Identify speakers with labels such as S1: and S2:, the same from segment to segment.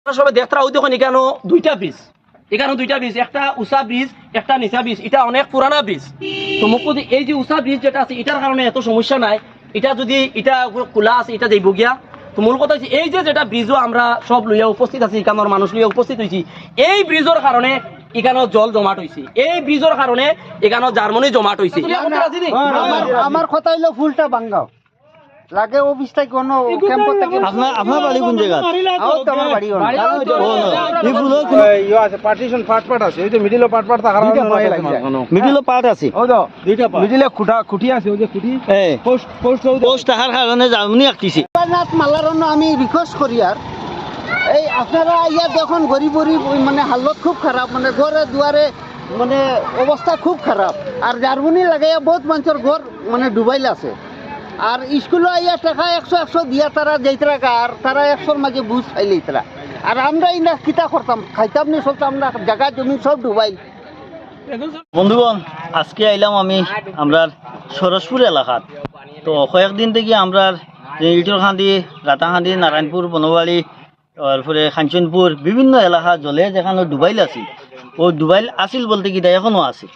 S1: আপনারা সবাই দেখতারা ওই দেখুন এখানে দুইটা ব্রিজ এখানে দুইটা ব্রিজ একটা উষা ব্রিজ একটা নিচা ব্রিজ এটা অনেক পুরানা ব্রিজ তো মুখ এই যে উষা ব্রিজ যেটা আছে এটার কারণে এত সমস্যা নাই। এটা যদি এটা খোলা আছে এটা যাইব গিয়া। তো মূল কথা হচ্ছে এই যে যেটা ব্রিজও আমরা সব লইয়া উপস্থিত আছি এখানের মানুষ লইয়া উপস্থিত হয়েছি এই ব্রিজের কারণে এখানে জল জমাট হয়েছে এই ব্রিজের কারণে এখানে জার্মানি জমাট হয়েছে
S2: আমার কথা হইল ফুলটা বাঙ্গাও লাগে অফিসটা কোনো ক্যাম্পত থেকে?
S3: আপনার আপনার বাড়ি কোন জায়গা
S2: আও তো আমার বাড়ি হল
S3: এই কোন
S4: ইয়ে আছে পার্টিশন পার্ট পার্ট আছে। ওই যে মিডিলে পার্ট পার্ট থাকার কারণে নয় লাগছে
S3: মিডিল পার্ট আছে
S4: ও তো দুইটা মিডিলে খুঁটা খুঁটি আছে ওই যে খুঁটি।
S3: হ্যাঁ
S4: পোস্ট পোস্ট
S3: পোস্ট থাকার কারণে জার্মানি আঁকতিছে।
S2: নাথ মালারন্ন আমি রিকোয়েস্ট করি আর। এই আপনারা ইয়া দেখুন গরিব গরিব মানে হালত খুব খারাপ মানে ঘরে দুয়ারে মানে অবস্থা খুব খারাপ। আর জার্মানি লাগাইয়া বহুত মানুষের ঘর মানে ডুবাইল আছে। আর স্কুলে ইয়া টাকা একশো একশো দিয়া তারা যাইতরা আর তারা একশোর মাঝে বুঝ খাইলেইতরা আর আমরা ইনা কিতা করতাম, খাইতাম নি চলতাম না জায়গা জমি সব ডুবাইল।
S3: বন্ধুগণ, আজকে আইলাম আমি আমরা সরসপুর এলাকাত। তো কয়েকদিন থেকে আমরা ইটরখান্দি রাতাখান্দি, নারায়ণপুর বনবাড়ি তারপরে খাঞ্চনপুর বিভিন্ন এলাকা জলে যেখানে ডুবাইল আছিল। ও ডুবাইল আছিল বলতে কি এখনও আছে।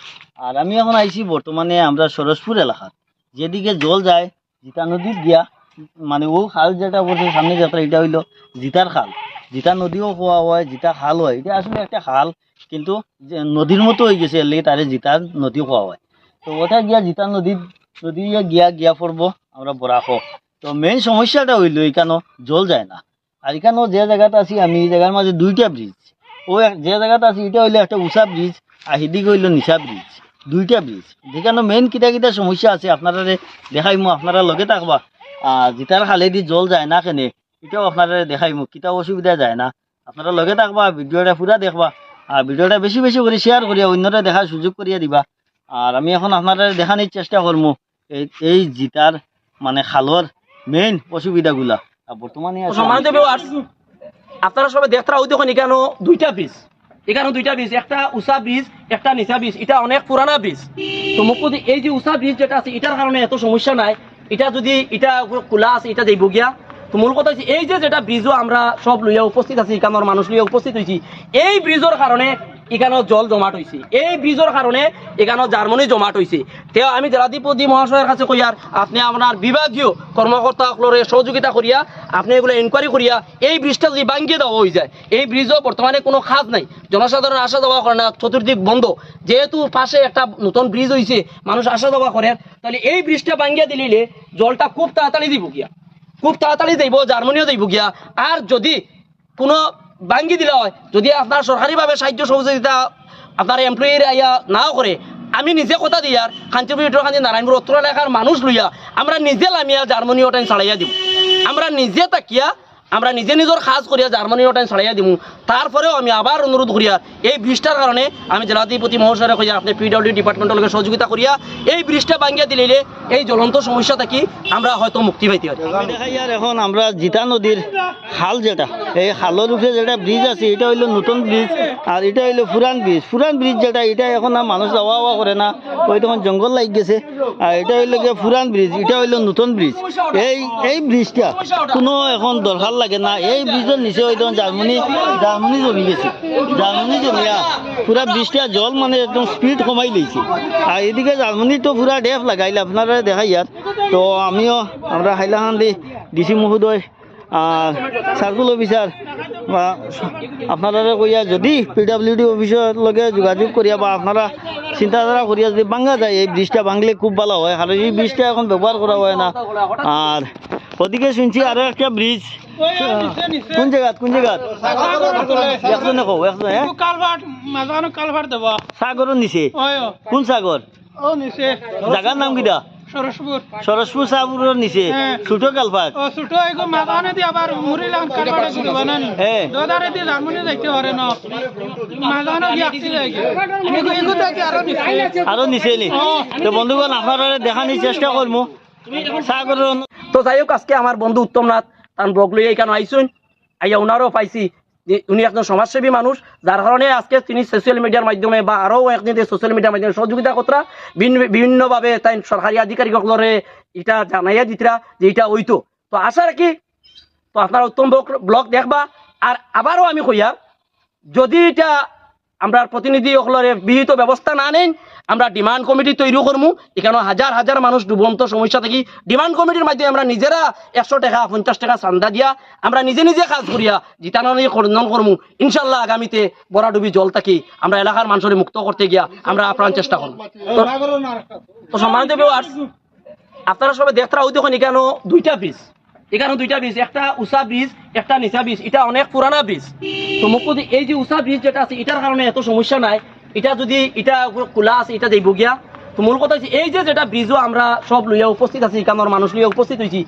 S3: আর আমি এখন আইছি বর্তমানে আমরা সরসপুর এলাকাত। যেদিকে জল যায় জিতা নদীত গিয়া মানে ও খাল যেটা বলছে, সামনে যাত্রা এটা হইল জিতার খাল। জিতা নদীও হওয়া হয়, জিতা খাল হয়। এটা আসলে একটা খাল, কিন্তু নদীর মতো হয়ে গেছে এলে তারে জিতার নদী হওয়া হয়। তো ওটা গিয়া জিতা নদীর নদী গিয়া গিয়া পড়ব আমরা বরাক তো মেইন সমস্যাটা হইল এখানে জল যায় না। আর এখানেও যে জায়গাটা আছি, আমি এই জায়গার মাঝে দুইটা ব্রিজ ও যে জায়গাটা আছি, এটা হইল একটা উষা ব্রিজ আর সেদিকে হইল নিশা ব্রিজ দুইটা ব্রিজ যেখানে মেইন কিটা কিটা সমস্যা আছে আপনারা দেখাইমু আপনারা লগে থাকবা। আর জিতার খালেদি জল যায় না কেনে এটাও আপনারা দেখাইমু কিটা অসুবিধা যায় না। আপনারা লগে থাকবা ভিডিওটা পুরা দেখবা। আর ভিডিওটা বেশি বেশি করে শেয়ার করিয়া অন্যরা দেখার সুযোগ করিয়া দিবা। আর আমি এখন আপনারা দেখানোর চেষ্টা করব এই এই জিতার মানে খালর মেইন অসুবিধাগুলা। বর্তমানে
S1: আপনারা সবাই দেখতারা ওই দেখুন এখানে দুইটা ব্রিজ এখানে দুইটা একটা উষা একটা নিচা এটা অনেক পুরানা ব্রিজ তো মুখ যদি এই যে উষা ব্রিজ যেটা আছে, এটার কারণে এত সমস্যা নাই। এটা যদি এটা খোলা আছে, এটা যাইব গিয়া। তো মূল কথা হচ্ছে, এই যে যেটা ব্রিজও আমরা সব লইয়া উপস্থিত আছি, কামার মানুষ লইয়া উপস্থিত হয়েছি এই ব্রিজের কারণে এখানেও জল জমাট হয়েছে এই ব্রিজের কারণে এখানেও জার্মানি জমাট হয়েছে তেও আমি জেলাধিপতি মহাশয়ের কাছে কইয়ার আপনি আপনার বিভাগীয় কর্মকর্তাগুলোরে সহযোগিতা করিয়া আপনি এগুলো ইনকোয়ারি করিয়া এই ব্রিজটা যদি ভাঙ্গিয়ে দেওয়া হয়ে যায়, এই ব্রিজও বর্তমানে কোনো খাজ নাই। জনসাধারণ আসা যাওয়া করে না চতুর্দিক বন্ধ। যেহেতু পাশে একটা নতুন ব্রিজ হয়েছে মানুষ আসা যাওয়া করে তাহলে এই ব্রিজটা ভাঙ্গিয়ে দিলে জলটা খুব তাড়াতাড়ি দিব গিয়া খুব তাড়াতাড়ি যাইব জার্মানিও যাইব গিয়া আর যদি কোনো ভাঙ্গি দিলে হয়। যদি আপনার সরকারিভাবে সাহায্য সহযোগিতা আপনার এমপ্লয়িরা ইয়া নাও করে আমি নিজে কথা দিই আর কাঞ্চনপুর খান্তি নারায়ণপুর উত্তর এলাকার মানুষ লইয়া আমরা নিজে লামিয়া জার্মানি ওটাই চালাইয়া দিব আমরা নিজে তাকিয়া আমরা নিজে নিজের কাজ করিয়া জার্মানি ওটাই ছাড়াইয়া দিব তারপরেও আমি আবার অনুরোধ করিয়া এই ব্রিজটার কারণে আমি জেলাধিপতি মহাশয় কইয়া আপনি পিডব্লিউ ডিপার্টমেন্টের লগে সহযোগিতা করিয়া এই ব্রিজটা ভাঙ্গিয়া দিলে এই জ্বলন্ত সমস্যা থাকি আমরা হয়তো মুক্তি পাইতে পারি।
S3: এখন আমরা জিতা নদীর খাল যেটা, এই খালের উপরে যেটা ব্রিজ আছে, এটা হইল নতুন ব্রিজ আর এটা হইল পুরান ব্রিজ। পুরান ব্রিজ যেটা, এটা এখন আর মানুষ যাওয়া আওয়া করে না। ওই তখন জঙ্গল লাগি গেছে। আর এটা হইল পুরান ব্রিজ, এটা হইল নতুন ব্রিজ। এই এই ব্রিজটা কোনো এখন দরকার লাগে না। এই ব্রিজের নিচে ওই তখন জার্মানি জমি গেছে। জার্মানি জমিয়া পুরা ব্রিজটা জল মানে একদম স্পিড কমাই লইছে। আর এদিকে জার্মানি তো পুরা ডেফ লাগাইলে আপনারা দেখাই ইয়ার তো আমিও আমরা হাইলাকান্দি ডিসি মহোদয়, আর সার্কুল অফিসার বা আপনারা কইয়া যদি পিডাব্লিউডি অফিসের লগে যোগাযোগ করিয়া বা আপনারা চিন্তাধারা করিয়া যদি ভাঙ্গা যায়, এই ব্রিজটা ভাঙলে খুব ভালো হয়। আর এই ব্রিজটা এখন ব্যবহার করা হয় না। আর ওদিকে শুনছি আরও একটা ব্রিজ কোন জায়গাত কোন জায়গাত? একজনে হ্যাঁ
S5: কালভার্ট মাঝখানে কালভার্ট দেব
S3: সাগরের নিচে কোন সাগর
S5: ও নিচে।
S3: জাগার নাম কিটা?
S5: সরসপুর
S3: সরসপুর সাগরের নিচে।
S5: হ্যাঁ।
S3: ছোট কালপাট
S5: ও ছোট এগো মাঝখানে দিয়ে আবার মুড়িলাম কালভার্টগুলো বানানি। দোদারে দিয়ে জার্মানি যাইতে পারে না। মাঝখানে দিয়ে আসতে এগো এগো থেকে আরও নিচে।
S3: আরও নিচে নি? তো বন্ধুগণ আপনারা দেখানোর চেষ্টা করব সাগরের
S1: তো যাই হোক, আজকে আমার বন্ধু উত্তম নাথ তার ব্লগ লইয়া এখানে আইসুন। আইয়া ওনারও পাইছি যে উনি একজন সমাজসেবী মানুষ, যার কারণে আজকে তিনি সোশ্যাল মিডিয়ার মাধ্যমে বা আরও একদিন সোশ্যাল মিডিয়ার মাধ্যমে সহযোগিতা কতরা, ভিন্ন- বিভিন্নভাবে তাই সরকারি আধিকারিকসকলরে এটা জানাইয়া দিতরা যে এটা হইতো। তো আশা রাখি, তো আপনারা উত্তম ব্লগ দেখবা। আর আবারও আমি কইয়ার যদি এটা আমরা প্রতিনিধি সকলের বিহিত ব্যবস্থা না নেন আমরা ডিমান্ড কমিটি তৈরি করব এখানে হাজার হাজার মানুষ ডুবন্ত সমস্যা থাকি। ডিমান্ড কমিটির মাধ্যমে আমরা নিজেরা একশো টাকা পঞ্চাশ টাকা চান্দা দিয়া আমরা নিজে নিজে কাজ করিয়া জিতানো খনন করব ইনশাল্লাহ আগামীতে বরাডুবি জল থাকি। আমরা এলাকার মানুষের মুক্ত করতে গিয়া আমরা আপ্রাণ চেষ্টা করব তো- সম্মানিত viewers, আপনারা সবাই দেখতে দেখুন এখানে দুইটা ব্রিজ এখানে দুইটা ব্রিজ একটা উষা ব্রিজ একটা নিচা ব্রিজ এটা অনেক পুরানা ব্রিজ তো মুখ এই যে উষা ব্রিজ যেটা আছে এটার কারণে এত সমস্যা নাই। এটা যদি এটা কুলা আছে এটা যাইব গিয়া। তো মূল কথা হচ্ছে এই যে যেটা ব্রিজও আমরা সব লইয়া উপস্থিত আছি এখানের মানুষ লইয়া উপস্থিত হয়েছি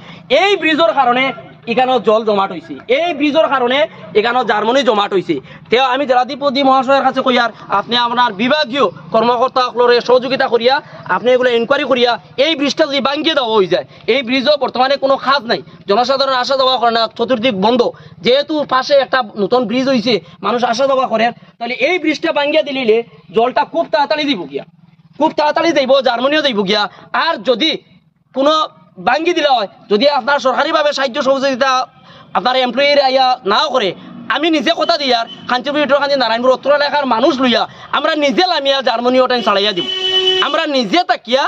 S1: এই ব্রিজের কারণে এখানে জল জমাট হয়েছে এই ব্রিজের কারণে এখানে জার্মানি জমাট হয়েছে তেও আমি জেলাধিপতি মহাশয়ের কাছে কইয়ার আপনি আপনার বিভাগীয় কর্মকর্তা সকলের সহযোগিতা করিয়া, আপনি এগুলো এনকোয়ারি করিয়া, এই ব্রিজটা যদি ভাঙ্গিয়ে দেওয়া হয়ে যায়, এই ব্রিজও বর্তমানে কোনো খাজ নাই। জনসাধারণ আসা যাওয়া করে না, চতুর্দিক বন্ধ। যেহেতু পাশে একটা নতুন ব্রিজ হয়েছে মানুষ আসা যাওয়া করে, তাহলে এই ব্রিজটা ভাঙ্গিয়ে দিলে জলটা খুব তাড়াতাড়ি দিব গিয়া। খুব তাড়াতাড়ি যাইব জার্মানিও যাইব গিয়া। আর যদি কোনো ভাঙ্গি দিলে হয়, যদি আপনার সরকারিভাবে সাহায্য সহযোগিতা আপনার এমপ্লয়ির আইয়া নাও করে আমি নিজে কথা দিই দিয়ার কাঞ্চনপুর ইটরকান্দি নারায়ণপুর উত্তর এলাকার মানুষ লইয়া, আমরা নিজে লামিয়া জার্মানি ওটাই ছাড়াইয়া দিব আমরা নিজে তাকিয়া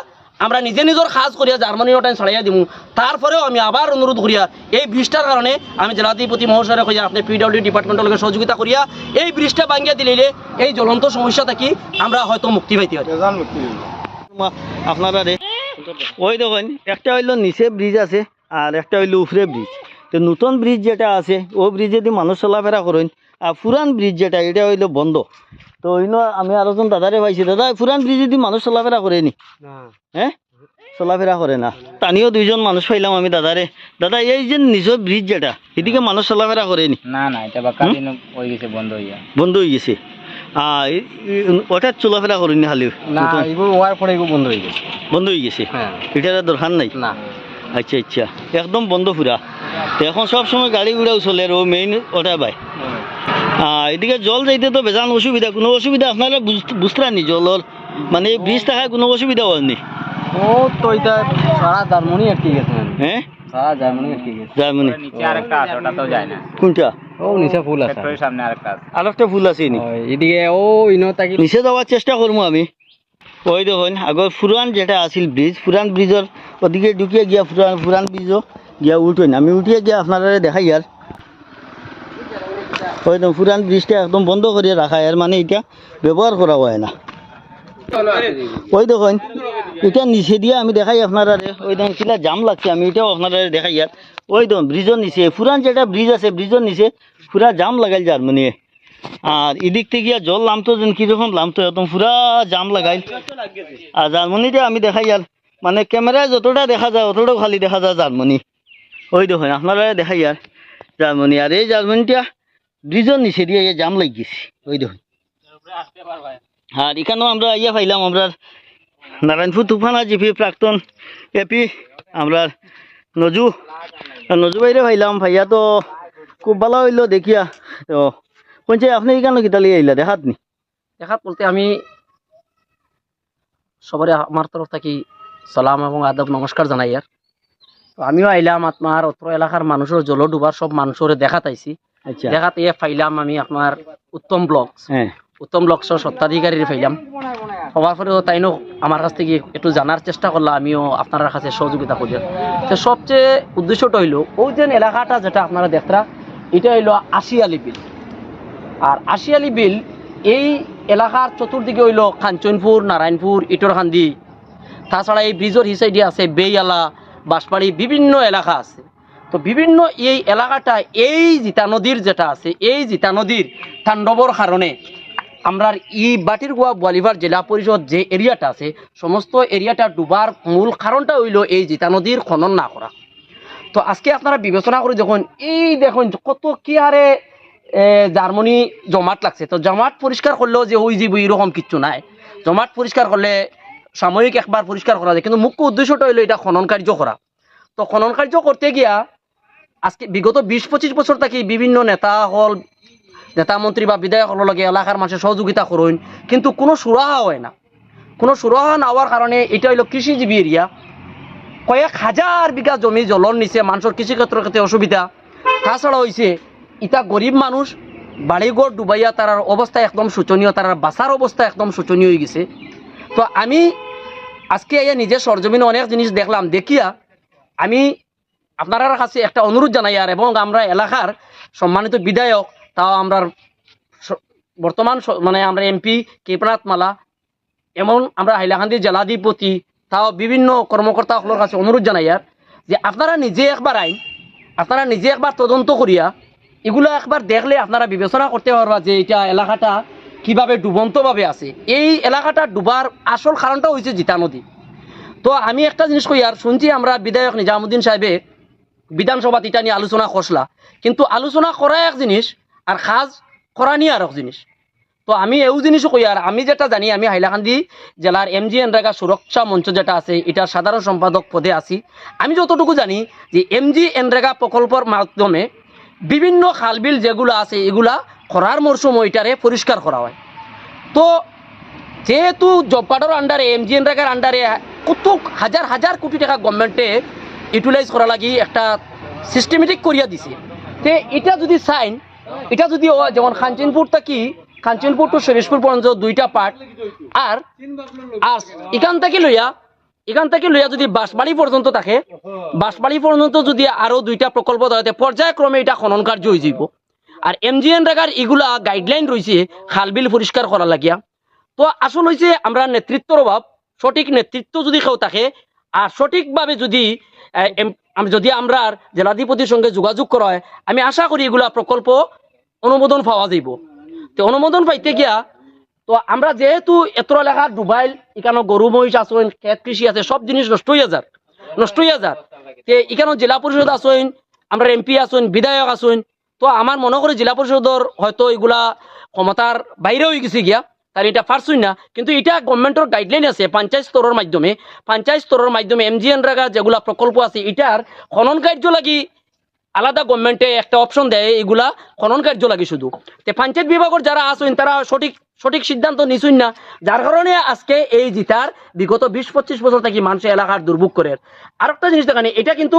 S1: আমরা নিজে নিজের কাজ করিয়া জার্মানি ওটাই ছাড়াইয়া দিব তারপরেও আমি আবার অনুরোধ করিয়া এই ব্রিজটার কারণে আমি জেলাধিপতি মহাশয় কইয়া আপনি পিডব্লিউ ডিপার্টমেন্টের লগে সহযোগিতা করিয়া এই ব্রিজটা ভাঙ্গিয়া দিলে এই জ্বলন্ত সমস্যা থাকি আমরা হয়তো মুক্তি পাইতে পারি।
S3: আপনারা ওই দেখুন একটা হইল নিচে ব্রিজ আছে আর একটা হইল উফরে ব্রিজ। তো নতুন ব্রিজ যেটা আছে ও ব্রিজে দিয়ে মানুষ চলাফেরা করেন আর পুরান ব্রিজ যেটা এটা হইল বন্ধ। তো আমি আরেকজন দাদারে পাইছি। দাদা পুরান ব্রিজে দিয়ে মানুষ চলাফেরা করেনি হ্যাঁ চলাফেরা করে না? টানিও দুইজন মানুষ পাইলাম আমি দাদারে দাদা এই যে নিজের ব্রিজ যেটা এদিকে মানুষ চলাফেরা করেনি
S6: না? না এটা বাক্কা দিন হয়ে গেছে বন্ধ হইয়া
S3: বন্ধ হয়ে গেছে। আর এ- ওটা চলাফেরা করেনি খালি?
S6: না এগুলো হওয়ার পরে এগুলো বন্ধ হয়ে গেছে।
S3: বন্ধ হয়ে গেছে?
S6: হ্যাঁ
S3: এটার দরকার নাই?
S6: না।
S3: আচ্ছা আচ্ছা। একদম বন্ধ পুরা এখন সব সময় গাড়ি ঘোড়াও চলে আর ও মেইন ওটা বাই আহ, এদিকে জল যাইতে তো বেজান অসুবিধা কোনো অসুবিধা আপনারা বুঝ- বুঝতেনি জলের? মানে ব্রিজ থাকায় কোনো অসুবিধা হয়নি?
S6: ও তো এটা সারা জার্মানি আটকে গেছে
S3: হ্যাঁ?
S6: সারা জার্মানি আটকে গেছে।
S3: জার্মানি।
S6: নিচে আরেকটা আছে ওটা তো যায় না।
S3: কোনটা?
S6: ও নিচে ফুল আছে। ফ্যাক্টরির সামনে আরেকটা আছে।
S3: আর একটা ফুল আছে নি
S6: এদিকে ও ইনো তাকি
S3: নিচে যাওয়ার চেষ্টা করব আমি। ওই দেখুন আগর ফুরান যেটা আছিল ব্রিজ ফুরান ব্রিজের ওদিকে ঢুকিয়ে গিয়া ফুরান ফুরান ব্রিজও গিয়া উঠেন আমি উঠিয়ে গিয়া আপনারা দেখাই আর দেখুন ফুরান ব্রিজটা একদম বন্ধ করিয়ে রাখা আর মানে এটা ব্যবহার করা হয় না। ওই দেখুন, এটা নিচে দিয়ে আমি দেখাই আপনারা ওই দেখুন কিলা জাম লাগছে, আমি এটাও আপনারা দেখাই আর ওই দেখুন, ব্রিজের নিচে, ফুরান যেটা ব্রিজ আছে, ব্রিজের নিচে পুরা জাম লাগাইল জার্মানি আর এদিক থেকে জল নামতো যেন কীরকম নামতো একদম পুরা জাম লাগাইল। আর জার্মানিটা আমি দেখাই আর মানে ক্যামেরায় যতটা দেখা যায়, অতটাও খালি দেখা যায় জার্মানি ওই দেখুন, আপনারা দেখাই আর জার্মানি আর এই জার্মানিটা ব্রিজের নিচে দিয়ে এই জাম লাগি গেছে ওই দেখুন। আর এখানেও আমরা ইয়া পাইলাম, আমরা নারায়ণপুর তুফানা জিপি প্রাক্তন এপি আমরা নজু নজু বাইরে পাইলাম, ভাইয়া তো খুব ভালো হইল দেখিয়া। তো কোনছে আপনি এখানে কিতা লিয়ে আইলা, দেখাত নি?
S1: দেখাত বলতে আমি সবারই আমার তরফ থেকে সালাম এবং আদাব, নমস্কার জানাই আর। আমিও আইলাম আপনার অত্র এলাকার মানুষের জল ডুবার সব মানুষের দেখাত
S3: আচ্ছা
S1: দেখাত ইয়ে পাইলাম আমি আপনার উত্তম
S3: হ্যাঁ।
S1: উত্তম হওয়ার পরেও তাইনও আমার কাছ থেকে একটু জানার চেষ্টা করলাম আমিও আপনার কাছে সহযোগিতা করি তো সবচেয়ে উদ্দেশ্যটা হইল ওই যে এলাকাটা যেটা আপনারা দেখরা এটা হইল আশিয়ালি বিল। আর আশিয়ালি বিল এই এলাকার চতুর্দিকে হইল কাঞ্চনপুর নারায়ণপুর ইটরকান্দি তাছাড়া এই ব্রিজের হিসাইডে আছে বেইয়ালা বাঁশবাড়ি বিভিন্ন এলাকা আছে। তো বিভিন্ন এই এলাকাটা এই জিতা নদীর যেটা আছে, এই জিতা নদীর তাণ্ডবর কারণে আমরা ই বাটির গোয়া বলিভার জেলা পরিষদ যে এরিয়াটা আছে, সমস্ত এরিয়াটা ডুবার মূল কারণটা হইল এই জিতা নদীর খনন না করা তো আজকে আপনারা বিবেচনা করে দেখুন, এই দেখুন কত কি হারে জার্মানি জমাট লাগছে। তো জমাট পরিষ্কার করলেও যে ওই জীব এরকম কিচ্ছু নাই। জমাট পরিষ্কার করলে সাময়িক একবার পরিষ্কার করা যায়। কিন্তু মুখ্য উদ্দেশ্যটা হইল এটা খনন কার্য করা তো খনন কার্য করতে গিয়া আজকে বিগত বিশ পঁচিশ বছর থেকে বিভিন্ন নেতা হল, নেতা মন্ত্রী বা বিধায়ক হল লগে এলাকার মানুষের সহযোগিতা করুন, কিন্তু কোনো সুরাহা হয় না। কোনো সুরাহা না হওয়ার কারণে এটা হইল কৃষিজীবী এরিয়া। কয়েক হাজার বিঘা জমি জলর নিচে মানুষের কৃষিক্ষেত্রের ক্ষেত্রে অসুবিধা। তাছাড়া হয়েছে ইটা গরিব মানুষ, বাড়িঘর ডুবাইয়া তার অবস্থা একদম শোচনীয়, তার বাসার অবস্থা একদম শোচনীয় হয়ে গেছে। তো আমি আজকে এই নিজে সরজমিনে অনেক জিনিস দেখলাম, দেখিয়া আমি আপনার কাছে একটা অনুরোধ জানাই, আর এবং আমরা এলাকার সম্মানিত বিধায়ক, তাও আমরা বর্তমান মানে আমরা এমপি কৃপনাথ মালা, এমন আমরা হাইলাকান্দি জেলাধিপতি, তাও বিভিন্ন কর্মকর্তাসকলের কাছে অনুরোধ জানাই, আর যে আপনারা নিজে একবার আইন, আপনারা নিজে একবার তদন্ত করিয়া, এগুলো একবার দেখলে আপনারা বিবেচনা করতে পারবা যে এটা এলাকাটা কীভাবে ডুবন্তভাবে আছে। এই এলাকাটা ডুবার আসল কারণটা হয়েছে জিতা নদী। তো আমি একটা জিনিস কই, আর শুনছি আমরা বিধায়ক নিজামুদ্দিন সাহেবে বিধানসভাত এটা নিয়ে আলোচনা করসলা কিন্তু আলোচনা করা এক জিনিস আর কাজ করা নিয়ে আর এক জিনিস। তো আমি এও জিনিসও কই, আর আমি যেটা জানি, আমি হাইলাকান্দি জেলার এম জি এনরেগা সুরক্ষা মঞ্চ যেটা আছে এটার সাধারণ সম্পাদক পদে আছি। আমি যতটুকু জানি যে এম জি এনরেগা প্রকল্পের মাধ্যমে বিভিন্ন খালবিল যেগুলো আছে, এগুলা খরার মরশুম ওইটারে পরিষ্কার করা হয়। তো যেহেতু জব কার্ডের আন্ডারে এম জি এনরেগার আন্ডারে কত হাজার হাজার কোটি টাকা গভর্নমেন্টে ইউটিলাইজ করা লাগি একটা সিস্টেমেটিক করিয়া দিছে। তে এটা যদি চাইন এটা যদি যেমন খানচিনপুর থাকি, খানচিনপুর টু শরীশপুর পর্যন্ত দুইটা পার্ট আর আর এখান থেকে লইয়া, এখান থেকে লইয়া যদি বাঁশবাড়ি পর্যন্ত থাকে, বাঁশবাড়ি পর্যন্ত যদি আরও দুইটা প্রকল্প দেওয়াতে পর্যায়ক্রমে এটা খনন কার্য হয়ে যাব আর এমজিএন রেগার এগুলা গাইডলাইন রয়েছে খালবিল পরিষ্কার করা লাগিয়া। তো আসল হয়েছে আমরা নেতৃত্বর অভাব, সঠিক নেতৃত্ব যদি কেউ থাকে, আর সঠিকভাবে যদি এম- যদি আমরা জেলাধিপতির সঙ্গে যোগাযোগ করা হয় আমি আশা করি এগুলা প্রকল্প অনুমোদন পাওয়া যাইব। তো অনুমোদন পাইতে গিয়া, তো আমরা যেহেতু এত এলাকা ডুবাইল এখানে গরু, মহিষ আছেন খেত কৃষি আছে, সব জিনিস নষ্ট হয়ে যার, নষ্ট হয়ে যার। তে এখানে জেলা পরিষদ আছেন আমরা এমপি আছেন বিধায়ক আছেন তো আমার মনে করি জেলা পরিষদর হয়তো এগুলা ক্ষমতার বাইরে হয়ে গেছে গিয়া তার এটা পারছই না, কিন্তু এটা গভর্নমেন্টের গাইডলাইন আছে, পঞ্চায়েত স্তরের মাধ্যমে। পঞ্চায়েত স্তরের মাধ্যমে এমজিএন রাগা যেগুলা প্রকল্প আছে, এটার খনন কার্য লাগি আলাদা গভর্নমেন্টে একটা অপশন দেয়, এগুলা খনন কার্য লাগে শুধু। তে পঞ্চায়েত বিভাগের যারা আসেন তারা সঠিক সঠিক সিদ্ধান্ত নিছুন না, যার কারণে আজকে এই জিতার বিগত বিশ পঁচিশ বছর থেকে মানুষের এলাকার দুর্ভোগ করে। আর একটা জিনিস দেখানি, এটা কিন্তু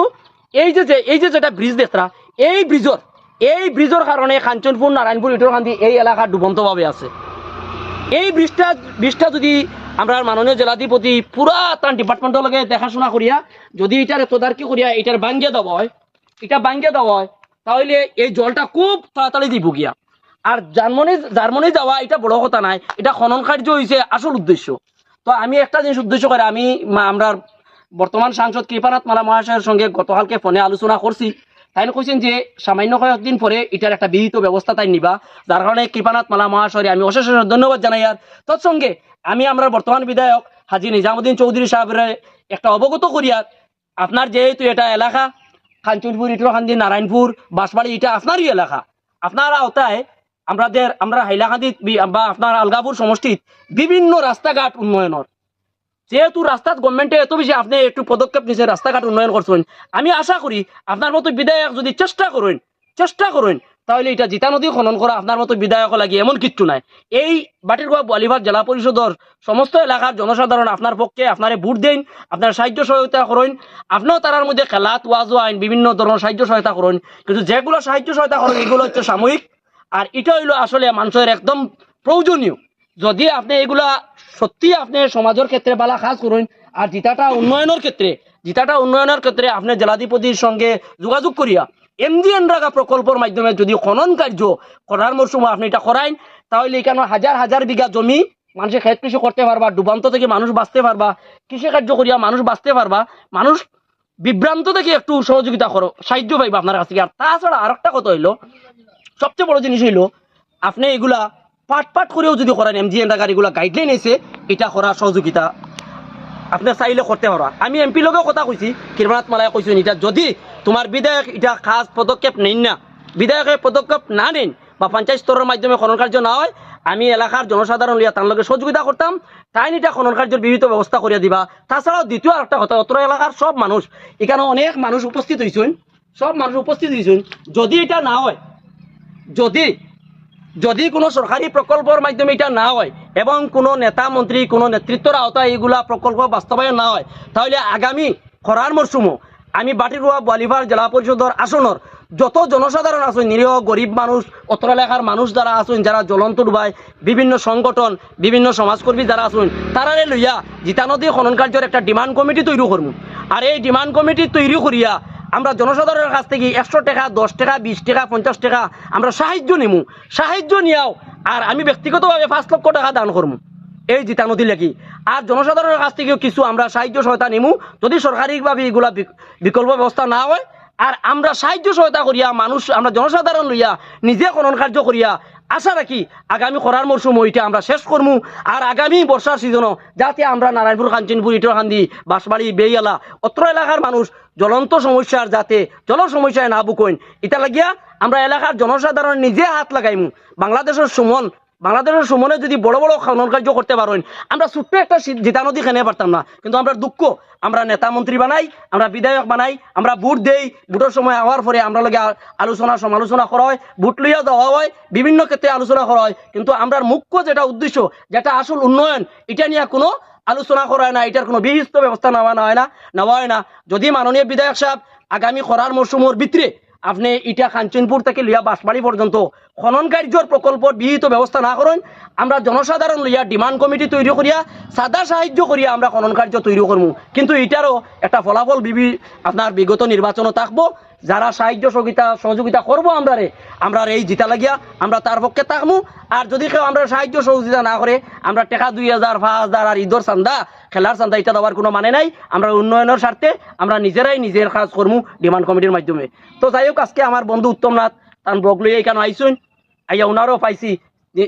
S1: এই যে এই যে, যেটা ব্রিজ দেখরা এই ব্রিজর এই ব্রিজের কারণে কাঞ্চনপুর, নারায়ণপুর, ইটোর খান্দি এই এলাকা ডুবন্তভাবে আছে। এই ব্রিজটা ব্রিজটা যদি আমরা মাননীয় জেলাধিপতি পুরা তার ডিপার্টমেন্টের লগে দেখাশোনা করিয়া, যদি এটার তদারকি করিয়া এটার ভাঙ্গিয়ে দেওয়া হয়, এটা ভাঙ্গিয়ে দেওয়া হয়, তাহলে এই জলটা খুব তাড়াতাড়ি দিব গিয়া। আর জার্মানি জার্মানি যাওয়া এটা বড় কথা নাই, এটা খনন কার্য হয়েছে আসল উদ্দেশ্য। তো আমি একটা জিনিস উদ্দেশ্য করে আমি আমরা বর্তমান সাংসদ কৃপানাথ মালা মহাশয়ের সঙ্গে গতকালকে ফোনে আলোচনা করছি। তাই কইছেন যে সামান্য কয়েকদিন পরে এটার একটা বিহিত ব্যবস্থা তাই নিবা। যার কারণে কৃপানাথ মালা মহাশয় আমি অশেষ ধন্যবাদ জানাই আর তৎসঙ্গে আমি আমরা বর্তমান বিধায়ক হাজি নিজামুদ্দিন চৌধুরী সাহেবের একটা অবগত করিয়া আপনার যেহেতু এটা এলাকা খানচুরপুর ইটরখান্দি নারায়ণপুর, বাঁশবাড়ি, এটা আপনারই এলাকা। আপনার আওতায় আমাদের আমরা হাইলাকান্দি বা আপনার আলগাপুর সমষ্টিত বিভিন্ন রাস্তাঘাট উন্নয়নের। যেহেতু রাস্তাত গভর্নমেন্টে এত বেশি আপনি একটু পদক্ষেপ নিছে রাস্তাঘাট উন্নয়ন করছেন, আমি আশা করি আপনার মতো বিধায়ক যদি চেষ্টা করেন চেষ্টা করেন, তাহলে এটা জিতা নদী খনন করা আপনার মতো বিধায়ক লাগে, এমন কিচ্ছু নাই। এই বাটিরগোয়া বোয়ালিভার জেলা পরিষদর সমস্ত এলাকার জনসাধারণ আপনার পক্ষে আপনারে ভোট দেন, আপনার সাহায্য সহায়তা করেন, আপনিও তার মধ্যে খেলাত, ওয়াজ আইন, বিভিন্ন ধরনের সাহায্য সহায়তা করেন, কিন্তু যেগুলো সাহায্য সহায়তা করেন, এগুলো হচ্ছে সাময়িক, আর এটা হইল আসলে মানুষের একদম প্রয়োজনীয়। যদি আপনি এগুলা সত্যি আপনি সমাজের ক্ষেত্রে বালা কাজ করুন, আর জিতাটা উন্নয়নের ক্ষেত্রে, জিতাটা উন্নয়নের ক্ষেত্রে আপনি জেলাধিপতির সঙ্গে যোগাযোগ করিয়া এমজিএন রাগা প্রকল্পের মাধ্যমে যদি খনন কার্য করার মরশুমে আপনি এটা করাইন, তাহলে এখানে হাজার হাজার বিঘা জমি মানুষের ক্ষেত কৃষি করতে পারবা, ডুবান্ত থেকে মানুষ বাঁচতে পারবা, কৃষি কার্য করিয়া মানুষ বাঁচতে পারবা, মানুষ বিভ্রান্ত থেকে একটু সহযোগিতা করো, সাহায্য পাইবা আপনার কাছ থেকে। আর তাছাড়া আরেকটা কথা হইল, সবচেয়ে বড় জিনিস হইল, আপনি এগুলা পাট পাট করেও যদি করেন এমজিএন রাগার এগুলা গাইডলাইন এসে এটা করার সহযোগিতা আপনি চাইলে করতে পারবা আমি এমপি লগেও কথা কইছি কিরমানাথ মালায় কইছেন এটা যদি তোমার বিধায়ক এটা খাস পদক্ষেপ নেন না, বিধায়কে পদক্ষেপ না নেন বা পঞ্চায়েত স্তরের মাধ্যমে খনন কার্য না হয়, আমি এলাকার জনসাধারণ লিয়া তার লগে সহযোগিতা করতাম তাই এটা খনন কার্যের বিহিত ব্যবস্থা করিয়া দিবা। তাছাড়াও দ্বিতীয় আরেকটা কথা, অত্র এলাকার সব মানুষ, এখানে অনেক মানুষ উপস্থিত হয়েছেন সব মানুষ উপস্থিত হয়েছেন যদি এটা না হয়, যদি যদি কোনো সরকারি প্রকল্পের মাধ্যমে এটা না হয় এবং কোনো নেতা মন্ত্রী কোনো নেতৃত্বের আওতায় এইগুলা প্রকল্প বাস্তবায়ন না হয়, তাহলে আগামী খরার মরশুমও আমি বাটিরুয়া বলিভার জেলা পরিষদর আসনের যত জনসাধারণ আছেন নিরীহ গরিব মানুষ অত্র এলাকার মানুষ যারা আছেন যারা জ্বলন্ত ডুবায় বিভিন্ন সংগঠন, বিভিন্ন সমাজকর্মী যারা আছেন তারারে লইয়া জিতানদী খনন কার্যের একটা ডিমান্ড কমিটি তৈরি করব আর এই ডিমান্ড কমিটি তৈরি করিয়া আমরা জনসাধারণের কাছ থেকে একশো টাকা, দশ টাকা, বিশ টাকা, পঞ্চাশ টাকা আমরা সাহায্য নিমু। সাহায্য নিয়াও আর আমি ব্যক্তিগতভাবে পাঁচ লক্ষ টাকা দান করব এই জিতানদী লাগি। আর জনসাধারণের কাছ থেকেও কিছু আমরা সাহায্য সহায়তা নিমু। যদি সরকারিভাবে এগুলা বিক- বিকল্প ব্যবস্থা না হয়, আর আমরা সাহায্য সহায়তা করিয়া মানুষ, আমরা জনসাধারণ লইয়া নিজে খনন কার্য করিয়া আশা রাখি আগামী খরার মরশুম ওইটা আমরা শেষ করব আর আগামী বর্ষার সিজনও যাতে আমরা নারায়ণপুর, কাঞ্চনপুর, ইটরহান্দি, বাঁশবাড়ি, বেইয়ালা, অত্র এলাকার মানুষ জ্বলন্ত সমস্যার যাতে জল সমস্যায় না বুকইন এটা লাগিয়া আমরা এলাকার জনসাধারণ নিজে হাত লাগাইমু। বাংলাদেশের সুমন বাংলাদেশের সুমনে যদি বড় বড় খনন কার্য করতে পারেন, আমরা ছোট্ট একটা জিতা নদী খেনে পারতাম না। কিন্তু আমরা দুঃখ, আমরা নেতা মন্ত্রী বানাই, আমরা বিধায়ক বানাই, আমরা ভোট দেই, ভোটের সময় হওয়ার পরে আমরা লগে আলোচনা সমালোচনা করা হয়, ভোট লইয়া দেওয়া হয়, বিভিন্ন ক্ষেত্রে আলোচনা করা হয়। কিন্তু আমরা মুখ্য যেটা উদ্দেশ্য, যেটা আসল উন্নয়ন, এটা নিয়ে কোনো আলোচনা করা হয় না, এটার কোনো বিহিত ব্যবস্থা নেওয়া হয় না, নেওয়া হয় না। যদি মাননীয় বিধায়ক সাহেব আগামী খরার মরশুমের ভিতরে আপনি ইটা কাঞ্চনপুর থেকে লিয়া বাঁশবাড়ি পর্যন্ত খনন কার্যর প্রকল্প বিহিত ব্যবস্থা না করেন আমরা জনসাধারণ লিয়া ডিমান্ড কমিটি তৈরি করিয়া, সাদা সাহায্য করিয়া আমরা খনন কার্য তৈরি করব কিন্তু এটারও একটা ফলাফল বিবি আপনার বিগত নির্বাচনও থাকব। যারা সাহায্য সহযোগিতা সহযোগিতা করব আমরা রে আমরা এই জিতা লাগিয়া আমরা তার পক্ষে থাকব আর যদি কেউ আমরা সাহায্য সহযোগিতা না করে, আমরা টেকা দুই হাজার, পাঁচ হাজার আর ঈদর চান্দা, খেলার চান্দা এটা দেওয়ার কোনো মানে নাই। আমরা উন্নয়নের স্বার্থে আমরা নিজেরাই নিজের কাজ করব ডিমান্ড কমিটির মাধ্যমে। তো যাই হোক, আজকে আমার বন্ধু উত্তম নাথ তার ব্লগ লইয়া এখানে আইসুন। আইয়া ওনারও পাইছি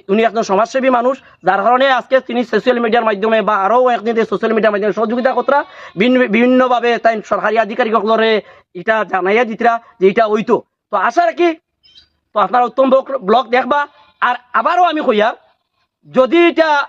S1: উনি একজন সমাজসেবী মানুষ, যার কারণে আজকে তিনি সোশ্যাল মিডিয়ার মাধ্যমে বা আরও একদিন সোশ্যাল মিডিয়ার মাধ্যমে সহযোগিতা কতরা, ভিন্ন- বিভিন্নভাবে তাই সরকারি আধিকারিকসকলরে এটা জানাইয়া দিতরা যে এটা ওইতো তো আশা রাখি, তো আপনারা উত্তম ব্লগ দেখবা। আর আবারও আমি কইয়া, যদি এটা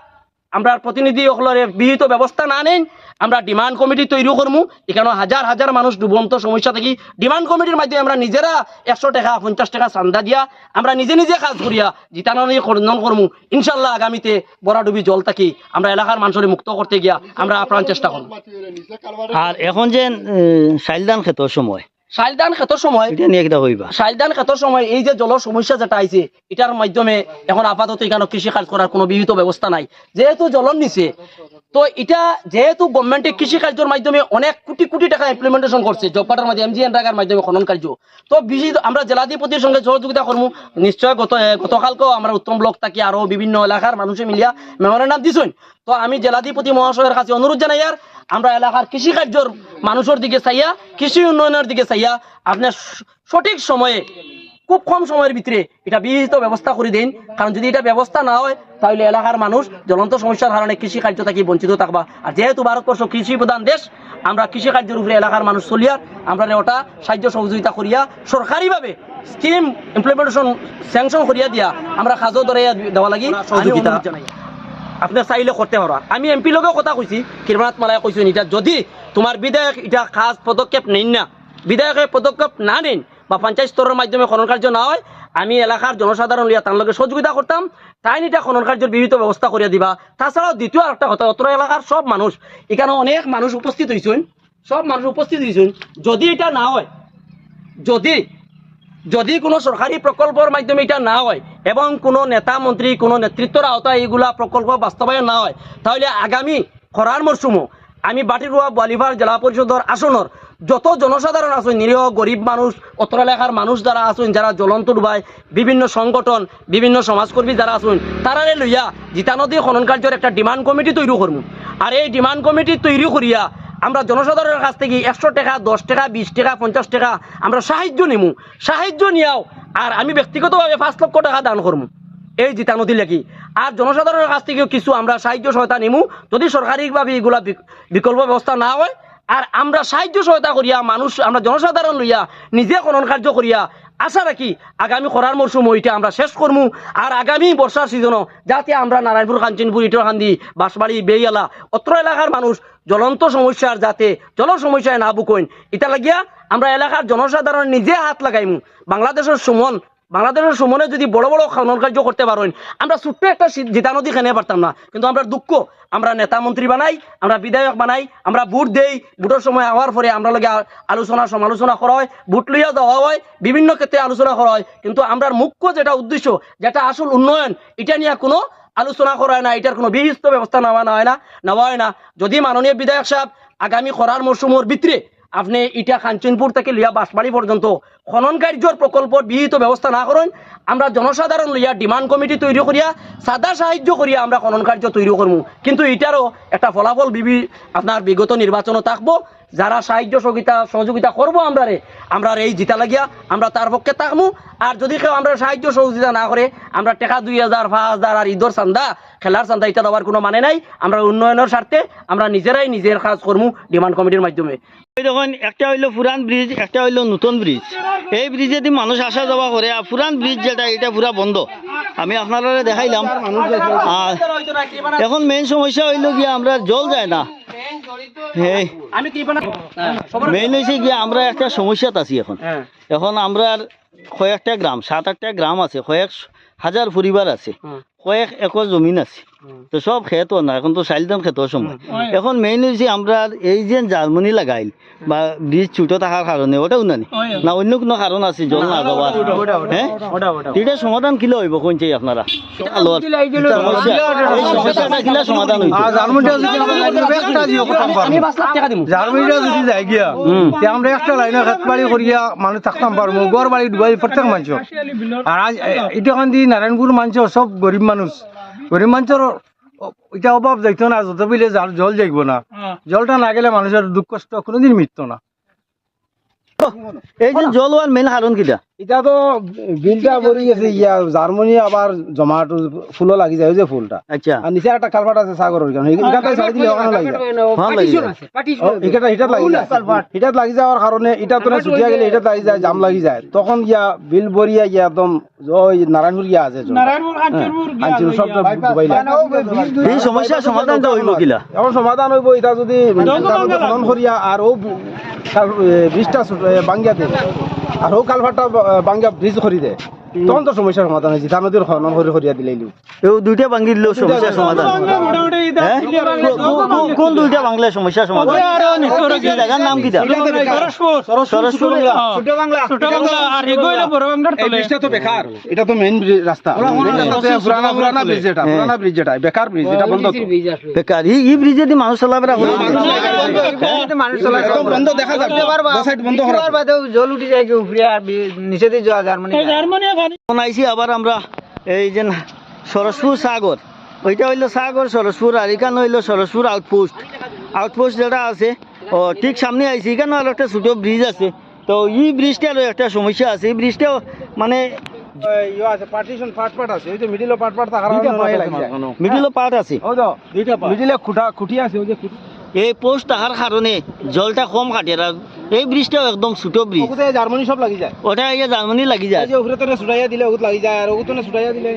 S1: আমরা প্রতিনিধি সকলের বিহিত ব্যবস্থা না নেন আমরা ডিমান্ড কমিটি তৈরি করব এখানে হাজার হাজার মানুষ ডুবন্ত সমস্যা থাকি। ডিমান্ড কমিটির মাধ্যমে আমরা নিজেরা একশো টাকা, পঞ্চাশ টাকা চান্দা দিয়া আমরা নিজে নিজে কাজ করিয়া জিতানি খনন করব ইনশাল্লাহ আগামীতে বরাডুবি জল থাকি। আমরা এলাকার মানুষের মুক্ত করতে গিয়া আমরা আপ্রাণ চেষ্টা করব।
S3: আর এখন যে সাইলদান ক্ষেতর সময়
S1: খেতর সময়
S3: এটা নিয়ে কিটা কইবা
S1: শালদান খেতর সময় এই যে জলের সমস্যা যেটা আইছে এটার মাধ্যমে এখন আপাতত এখানে কৃষি কাজ করার কোনো বিহিত ব্যবস্থা নাই। যেহেতু জলন নিছে তো এটা যেহেতু গভর্নমেন্টে কৃষি কার্যের মাধ্যমে অনেক কোটি কোটি টাকা ইমপ্লিমেন্টেশন করছে জব কার্ডের মাধ্যমে এমজি এনরাগার মাধ্যমে খনন কার্য তো বিশেষ আমরা জেলাধিপতির সঙ্গে সহযোগিতা করব নিশ্চয় গত গতকালকেও আমরা উত্তম ব্লক থাকি আরও বিভিন্ন এলাকার মানুষে মিলিয়া মেমোরেন্ডাম দিছেন। তো আমি জেলাধিপতি মহাশয়ের কাছে অনুরোধ জানাই আর আমরা এলাকার কৃষি কার্যর মানুষের দিকে চাইয়া কৃষি উন্নয়নের দিকে চাইয়া আপনার সঠিক সময়ে খুব কম সময়ের ভিতরে এটা বিহিত ব্যবস্থা করে দিন। কারণ যদি এটা ব্যবস্থা না হয় তাহলে এলাকার মানুষ জ্বলন্ত সমস্যার কারণে কৃষি কার্য থেকে বঞ্চিত থাকবা। আর যেহেতু ভারতবর্ষ কৃষি প্রধান দেশ আমরা কৃষি কার্যের উপরে এলাকার মানুষ চলিয়া আমরা ওটা সাহায্য সহযোগিতা করিয়া সরকারিভাবে স্কিম ইমপ্লিমেন্টেশন স্যাংশন করিয়া দিয়া আমরা কাজও ধরে দেওয়া লাগি। সহযোগিতা জানাই। আপনি চাইলে করতে পারো আমি এমপি লগেও কথা কইছি কিরমাত মালাই কইছেন এটা যদি তোমার বিধায়ক এটা খাস পদক্ষেপ নেন না বিধায়কের পদক্ষেপ না নেন, বা পঞ্চায়েত স্তরের মাধ্যমে খনন কার্য না হয় আমি এলাকার জনসাধারণ লিয়া তার লগে সহযোগিতা করতাম তাই এটা খনন কার্যের বিহিত ব্যবস্থা করিয়া দিবা। তাছাড়াও দ্বিতীয় আরেকটা কথা, অত্র এলাকার সব মানুষ এখানে অনেক মানুষ উপস্থিত হয়েছেন সব মানুষ উপস্থিত হয়েছেন যদি এটা না হয়, যদি যদি কোনো সরকারি প্রকল্পের মাধ্যমে এটা না হয় এবং কোনো নেতা মন্ত্রী কোনো নেতৃত্বর আওতায় এইগুলা প্রকল্প বাস্তবায়ন না হয়, তাহলে আগামী খরার মরশুমও আমি বাটিরুয়া বালিভার জেলা পরিষদের আসনের যত জনসাধারণ আছেন নিরীহ গরিব মানুষ অত্র এলাকার মানুষ যারা আছেন যারা জ্বলন্ত ডুবায় বিভিন্ন সংগঠন, বিভিন্ন সমাজকর্মী যারা আছেন তারারে লইয়া জিতানদী খনন কার্যের একটা ডিমান্ড কমিটি তৈরি করব। আর এই ডিমান্ড কমিটি তৈরি করিয়া আমরা জনসাধারণের কাছ থেকে একশো টাকা, দশ টাকা, বিশ টাকা, পঞ্চাশ টাকা আমরা সাহায্য নিমু। সাহায্য নিয়াও আর আমি ব্যক্তিগতভাবে পাঁচ লক্ষ টাকা দান করব এই জিতানদী লাগি আর জনসাধারণের কাছ থেকেও কিছু আমরা সাহায্য সহায়তা নিমু। যদি সরকারিভাবে এগুলা বিক- বিকল্প ব্যবস্থা না হয়, আর আমরা সাহায্য সহায়তা করিয়া মানুষ, আমরা জনসাধারণ লইয়া নিজে খনন কার্য করিয়া আশা রাখি আগামী খরার মরশুম ওইটা আমরা শেষ করমু। আর আগামী বর্ষার সিজনও যাতে আমরা নারায়ণপুর কাঞ্চনপুর ইটরহান্দি, বাঁশবাড়ি, বেইয়ালা, অত্র এলাকার মানুষ জ্বলন্ত সমস্যার যাতে জল সমস্যায় না বুকইন এটা লাগিয়া আমরা এলাকার জনসাধারণ নিজে হাত লাগাইমু। বাংলাদেশের সুমন বাংলাদেশের সুমনে যদি বড় বড় খনন কার্য করতে পারেন, আমরা ছোট্ট একটা জিতা নদী খেনে পারতাম না। কিন্তু আমরা দুঃখ, আমরা নেতা মন্ত্রী বানাই, আমরা বিধায়ক বানাই, আমরা ভোট দেই, ভোটের সময় হওয়ার পরে আমরা লগে আলোচনা সমালোচনা করা হয়, ভোট লইয়া দেওয়া হয়, বিভিন্ন ক্ষেত্রে আলোচনা করা হয়। কিন্তু আমরা মুখ্য যেটা উদ্দেশ্য, যেটা আসল উন্নয়ন, এটা নিয়ে কোনো আলোচনা করা হয় না, এটার কোনো বিহিত ব্যবস্থা নেওয়া হয় না, নেওয়া হয় না। যদি মাননীয় বিধায়ক সাহেব আগামী খরার মরশুমের ভিতরে আপনি ইটা কাঞ্চনপুর থেকে লিয়া বাঁশবাড়ি পর্যন্ত খনন কার্যর প্রকল্প বিহিত ব্যবস্থা না করেন আমরা জনসাধারণ লইয়া ডিমান্ড কমিটি তৈরি করিয়া, সাদা সাহায্য করিয়া আমরা খনন কার্য তৈরি করব কিন্তু ইটারও একটা ফলাফল বিবি আপনার বিগত নির্বাচনও থাকব। যারা সাহায্য সহযোগিতা সহযোগিতা করব আমরা রে আমরা এই জিতা লাগিয়া আমরা তার পক্ষে থাকব আর যদি কেউ আমরা সাহায্য সহযোগিতা না করে আমরা টাকা দুই হাজার পাঁচ হাজার আর ঈদর চান্দা খেলার চান্দা এটা দেওয়ার কোনো মানে নাই। আমরা উন্নয়নের স্বার্থে আমরা নিজেরাই নিজের কাজ করব ডিমান্ড কমিটির মাধ্যমে।
S3: এই দেখুন একটা হইল পুরান ব্রিজ একটা হইল নতুন ব্রিজ। এই ব্রিজে দি মানুষ আসা যাওয়া করে আর পুরান ব্রিজ যেটা এটা পুরা বন্ধ। আমি আপনারা দেখাইলাম। আর এখন মেইন সমস্যা হইল গিয়ে আমরা জল যায় না।
S1: আমি
S3: মেইন হয়েছে কি আমরা একটা সমস্যাত আছি এখন।
S1: হ্যাঁ।
S3: এখন আমরা কয়েকটা গ্রাম সাত আটটা গ্রাম আছে কয়েক হাজার পরিবার আছে কয়েক একর জমিন আছে। তো সব খেতো না এখন তো চাইলদাম খেতো সময়। এখন মেইন হয়েছে আমরা এই যে জার্মানি লাগাইল বা ব্রিজ ছুটো থাকার কারণে ওটাও নানি না অন্য কোনো কারণ আছে জল না যাওয়ার। হ্যাঁ? এটা সমাধান কিলো হইব কোনছে আপনারা। আলোর সমস্যা এই সমাধান
S4: আমরা একটা লাইনে খেত বাড়ি করিয়া মানুষ থাকতাম পারব গড় বাড়ি ডুবাই প্রত্যেক মানুষ আর আজ এটা দি নারায়ণপুর মানুষ সব গরিব মানুষ। গরিব মানুষের এটা অভাব যাইতো না যত বিলে জল যাইব না। জলটা না গেলে মানুষের দুঃখ কষ্ট কোনোদিন মিটতো না।
S3: এই যে জল হওয়ার মেইন কারণ কিটা
S4: এটা তো বিলটা ভরি গেছে ইয়া জার্মানি আবার জমাটো ফুলও লাগি যায় যে ফুলটা।
S3: আচ্ছা।
S4: আর নিচে একটা কালভার্ট আছে সাগরের কারণে এটা ছাড়ি দিলে ওখানে লাগি এটা হিটাত লাগি যায়। হিটাত লাগি যাওয়ার কারণে এটা তো ছুটিয়া গেলে এটা লাগি যায় জাম লাগি যায়। তখন ইয়া বিল বরিয়া গিয়া একদম ওই নারায়ণপুর গিয়া আছে।
S5: নারায়ণপুর
S4: সব ডুবাই লাগে।
S3: এই সমস্যার সমাধানটা হইব কিলা
S4: এখন সমাধান হইব এটা যদি খনন করিয়া আর ও ব্রিজটা বাঙ্গিয়া দেবে আর ও কালভারটা বাঙ্গিয়া ব্রিজ করে দে তখন তো সমস্যার সমাধান হয়েছে। তার নদীর খনন করে করিয়া দিলেই
S3: এই দুইটা ভাঙ্গি দিলেও সমস্যার সমাধান। হ্যাঁ? কো- কো- কো- কোন দুইটা বাংলা সমস্যার সমাধান? জায়গার নাম
S4: তো বেকার। এটা তো মেইন রাস্তা। পুরানা পুরানা ব্রিজ যেটা পুরানা ব্রিজ যেটা বেকার ব্রিজ এটা বন্ধ তো।
S3: বেকার। এই ব্রিজে দি মানুষ চলাফেরা
S4: বন্ধ দেখা যাবে। বন্ধ
S6: জল উঠে যায় উপরে আর নিচে দিয়ে যাওয়া জার্মানি
S5: জার্মানি
S3: এখন আইছি আবার আমরা এই যে সরসপুর সাগর। ওইটা হইল সাগর সরসপুর আর এখানে হইল সরসপুর আউটপোস্ট। আউটপোস্ট যেটা আছে ও ঠিক সামনে আইছি এখানে আর একটা ছোটো ব্রিজ আছে। তো এই ব্রিজটারও একটা সমস্যা আছে। এই ব্রিজটাও মানে
S4: ইয়ে আছে পার্ট পার্ট আছে। ওই যে মিডিলে পার্ট পার্ট থাকার কারণে লাগি যায়
S3: মিডিল পার্ট আছে।
S4: মিডিলে খুঁটা খুঁটি আছে ওই যে খুঁটি।
S3: এই পোস্ট থাকার কারণে জলটা কম কাটে এই ব্রিজটাও একদম ছোটো ব্রিজ
S4: জার্মানি সব লাগি যায়।
S3: ওটা এই জার্মানি লাগি যায়।
S4: এই তো ছুটাইয়া দিলে ওগুত লাগি যায় আর ছুটাইয়া দিলে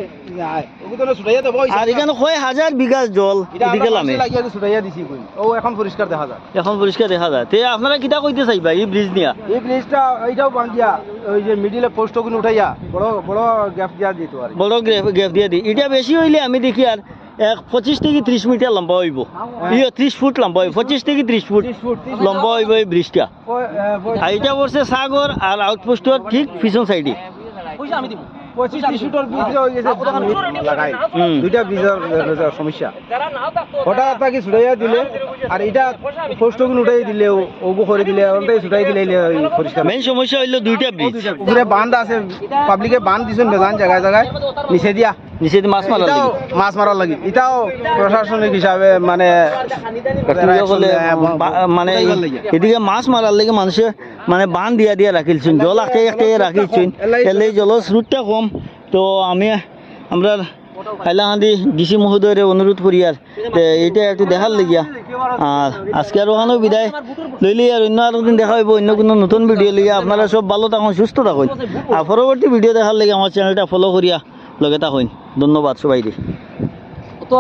S3: এখানে কয় হাজার বিঘা জল এদিকে লামে।
S4: ও এখন পরিষ্কার দেখা যায়।
S3: এখন পরিষ্কার দেখা যায়। তে আপনারা কিটা কইতে চাইবা এই ব্রিজ নিয়া?
S4: এই ব্রিজটা এইটাও বাঙ্গিয়া ওই যে মিডিলে পোস্ট উঠাইয়া। বড় বড় গ্যাপ দিয়া দিত আর।
S3: বড় গ্যাপ দিয়ে দিই এটা বেশি হইলে আমি দেখি আর এক পঁচিশ থেকে ত্রিশ মিটার লম্বা হইব। ইয়ে ত্রিশ ফুট লম্বা হইব পঁচিশ থেকে ত্রিশ ফুট লম্বা হইব এই ব্রিজটা। আর এটা পড়ছে সাগর আর আউটপোস্টর ঠিক পিছন সাইডে
S1: আমি দিব।
S4: পঁচিশ ত্রিশ ফুটের হয়ে গেছে। লাগাই। দুইটা ব্রিজের ব্রিজের সমস্যা।
S1: যারা নাও থাকতো
S4: ওটা তাকে ছুটাইয়া দিলে আর এটা পোস্ট উঠাই দিলে ওগু করে দিলে ওটাই ছুটাই দিলে পরিষ্কার।
S3: মেইন সমস্যা হইল দুইটা ব্রিজ
S4: উপরে বান্ধ আছে পাবলিকে বান্ধ দিছেন বেজান জায়গায় জায়গায়। নিচে দিয়া।
S3: নিচে মাছ মারা
S4: এটাও মাছ মারার লাগি। এটাও প্রশাসনিক হিসাবে মানে
S3: বা- মানে এদিকে মাছ মারার লাগে মানুষে মানে বান দিয়া দিয়া রাখিলছেন। জল আটকে আটকে রাখিলছেন। এলে জলের স্রোতটা কম। তো আমি, আমরা হাইলাহান্দি ডিসি মহোদয়ের অনুরোধ করি আর এটা একটু দেখার লাগিয়া। আর আজকে আর ওখানেও বিদায়। লইলি আর অন্য আর দিন দেখা হইব, অন্য কোনো নতুন ভিডিও লিয়া আপনারা সব ভালো থাকুন, সুস্থ থাকুন। আর পরবর্তী ভিডিও দেখার লাগে আমার চ্যানেলটা ফলো করিয়া লগে থাকুন। ধন্যবাদ সবাই
S1: তো